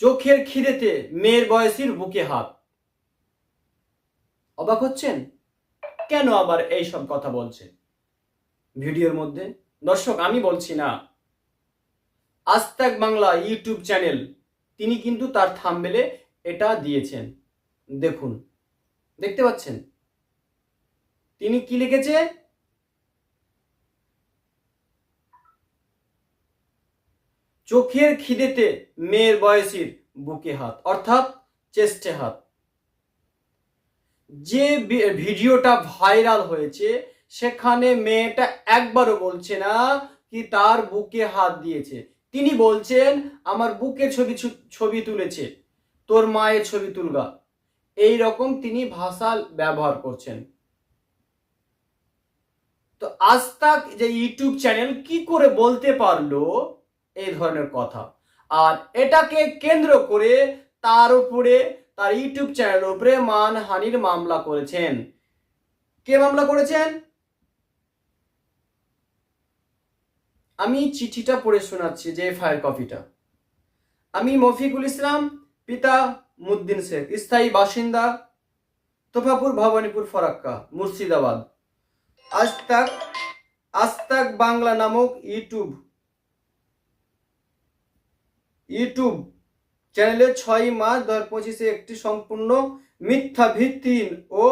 চোখের খিদেতে মেয়ের বয়সীর বুকে হাত। অবাক হচ্ছেন? কেন আবার এই সব কথা বলছে ভিডিওর মধ্যে, দর্শক, আমি বলছি না। আস্তাক বাংলা ইউটিউব চ্যানেল, তিনি কিন্তু তার থাম্বেলে এটা দিয়েছেন। দেখুন, দেখতে পাচ্ছেন? তিনি কি লিখেছে? চোখের খিদেতে মেয়ের বয়সীর বুকে হাত, অর্থাৎ চেস্টে হাত। যে ভিডিওটা ভাইরাল হয়েছে, সেখানে মেয়েটা একবারও বলছে না কি তার বুকে হাত দিয়েছে। তিনি বলছেন, আমার বুকে ছবি ছবি তুলেছে, তোর মায়ের ছবি তুলগা। এই রকম তিনি ভাষা ব্যবহার করছেন। তো আজ তাক যে ইউটিউব চ্যানেল কি করে বলতে পারল এই ধরনের কথা। আর এটাকে কেন্দ্র করে তার উপরে, তার ইউটিউব চ্যানেলের উপরে মানহানির মামলা করেছেন। কে মামলা করেছেন? আমি চিঠিটা পড়ে শোনাচ্ছি, যে ফায়ার কপিটা। আমি মফিকুল ইসলাম, পিতা মুদ্দিন শেখ, স্থায়ী বাসিন্দা, তোফাপুর ভবানীপুর ফরাক্কা, মুর্শিদাবাদ। আজ তাক আজ তাক বাংলা নামক ইউটিউব ইউটিউব চ্যানেলে ছয় মার্চ দু হাজার পঁচিশে একটি সম্পূর্ণ মিথ্যা ভিত্তিহীন ও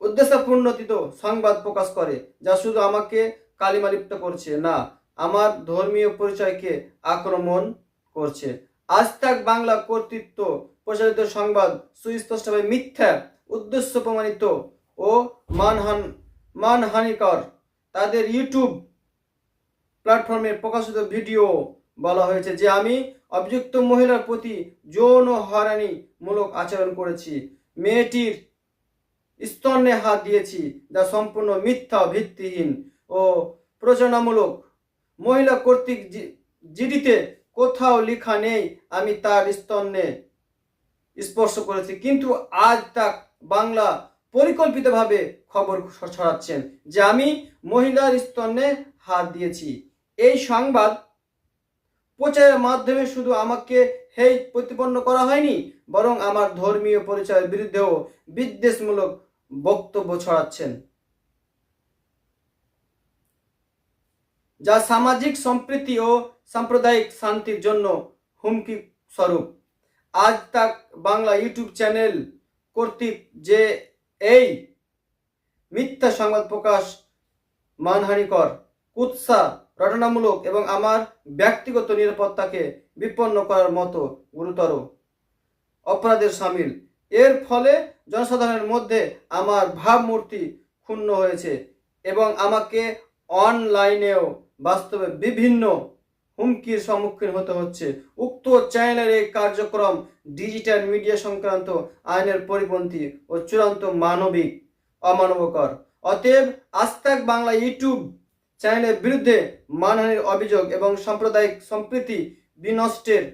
উদ্দেশ্যপূর্ণতিত সংবাদ প্রকাশ করে, যা শুধু আমাকে কালিমালিপ্ত করছে না, আমার ধর্মীয় পরিচয়কে আক্রমণ করছে। আজ তাক বাংলা কর্তৃত্ব প্রচারিত সংবাদ সুস্পষ্টভাবে মিথ্যা, উদ্দেশ্য প্রমাণিত ও মানহান, মানহানিকর। তাদের ইউটিউব প্ল্যাটফর্মে প্রকাশিত ভিডিও বলা হয়েছে যে আমি অভিযুক্ত মহিলার প্রতি যৌন হয়রানিমূলক আচরণ করেছি। মেয়েটির স্তন্যে হাত দিয়েছি যা সম্পূর্ণ মিথ্যা, ভিত্তিহীন ও প্রচনামূলক মহিলা কর্তৃক জিডিতে কোথাও লেখা নেই, আমি তার স্তন্যে স্পর্শ করেছি, কিন্তু আজ তাক বাংলা পরিকল্পিতভাবে খবর ছড়াচ্ছেন যে আমি মহিলার স্তন্যে হাত দিয়েছি। এই সংবাদ প্রচারের মাধ্যমে শুধু আমাকে হেই প্রতিপন্ন করা হয়নি, বরং আমার ধর্মীয় পরিচয়ের বিরুদ্ধেও বিদ্বেষমূলক বক্তব্য ছড়াচ্ছেন। যা সামাজিক সম্প্রীতি ও সাম্প্রদায়িক শান্তির জন্য হুমকি স্বরূপ। আজ তাক বাংলা ইউটিউব চ্যানেল কর্তৃক যে এই মিথ্যা সংবাদ প্রকাশ মানহানিকর কুৎসা রটনামূলক এবং আমার ব্যক্তিগত নিরাপত্তাকে বিপন্ন করার মতো গুরুতর অপরাধের সামিল। এর ফলে জনসাধারণের মধ্যে আমার ভাবমূর্তি ক্ষুণ্ণ হয়েছে এবং আমাকে অনলাইনেও বাস্তবে বিভিন্ন হুমকির সম্মুখীন হতে হচ্ছে। উক্ত চ্যানেলের এই কার্যক্রম ডিজিটাল মিডিয়া সংক্রান্ত আইনের পরিপন্থী ও চূড়ান্ত মানবিক অমানবকর। অতএব আস্তাক বাংলা ইউটিউব চ্যানেলের বিরুদ্ধে মানহানির অভিযোগ এবং সাম্প্রদায়িক সম্প্রীতি বিনষ্টের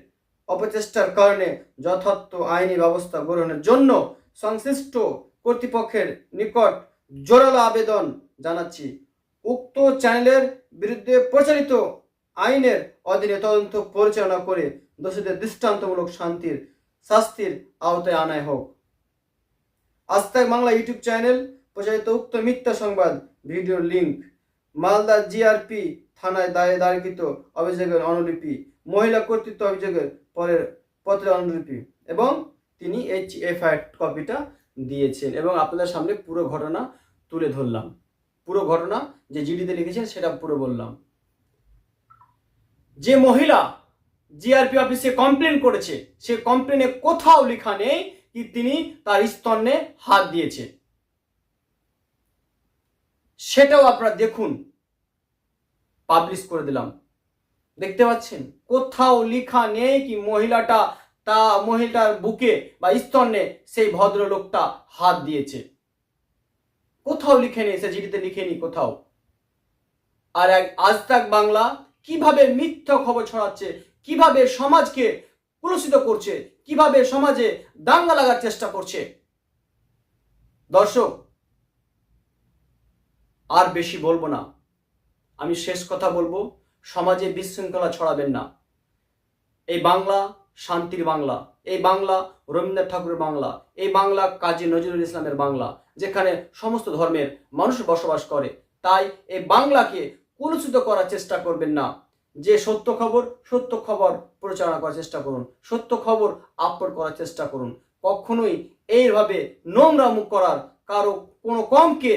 অপচেষ্টার কারণে যথার্থ আইনি ব্যবস্থা গ্রহণের জন্য সংশ্লিষ্ট কর্তৃপক্ষের নিকট জোরালো আবেদন জানাচ্ছি। উক্ত চ্যানেলের বিরুদ্ধে প্রচারিত আইনের অধীনে তদন্ত পরিচালনা করে দোষীদের দৃষ্টান্তমূলক শান্তির শাস্তির আওতায় আনায় হোক। আস্তাক বাংলা ইউটিউব চ্যানেল প্রচারিত উক্ত মিথ্যা সংবাদ ভিডিওর লিঙ্ক মালদা জিআরপি থানায় দায়ে দাঁড়িকৃত অভিযোগের অনুলিপি, মহিলা কর্তৃত্ব অভিযোগের পরের পত্রের অনুলিপি এবং তিনি এইচ এফআইআর কপিটা দিয়েছেন এবং আপনাদের সামনে পুরো ঘটনা তুলে ধরলাম। পুরো ঘটনা যে জিডিতে লিখেছেন সেটা পুরো বললাম। যে মহিলা জিআরপি অফিসে কমপ্লেন করেছে, সে কমপ্লেনে কোথাও লেখা নেই কি তিনি তার স্তন্যে হাত দিয়েছে। সেটাও আপনারা দেখুন। পাবলিশ করে দিলাম। দেখতে পাচ্ছেন? কোথাও লিখা নেই কি মহিলাটা তা মহিলার বুকে বা স্তন্যে সেই ভদ্রলোকটা হাত দিয়েছে। কোথাও লিখে নেই সে চিঠিতে লিখেনি কোথাও। আর এক আজ তাক বাংলা কীভাবে মিথ্যা খবর ছড়াচ্ছে, কীভাবে সমাজকে কুলসিত করছে, কীভাবে সমাজে দাঙ্গা লাগার চেষ্টা করছে। দর্শক আর বেশি বলব না। আমি শেষ কথা বলব, সমাজে বিশৃঙ্খলা ছড়াবেন না। এই বাংলা শান্তির বাংলা, এই বাংলা রবীন্দ্রনাথ ঠাকুরের বাংলা, এই বাংলা কাজী নজরুল ইসলামের বাংলা, যেখানে সমস্ত ধর্মের মানুষ বসবাস করে, তাই এই বাংলাকে কলুষিত করার চেষ্টা করবেন না। যে সত্য খবর সত্য খবর প্রচারণা করার চেষ্টা করুন, সত্য খবর আপলোড করার চেষ্টা করুন। কখনোই এইভাবে নোংরা মুখ করার কারও কোনো কমকে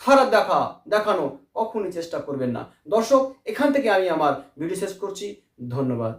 খারাপ দেখা, দেখানো কখনোই চেষ্টা করবেন না। দর্শক, এখান থেকে আমি আমার ভিডিও শেষ করছি। ধন্যবাদ।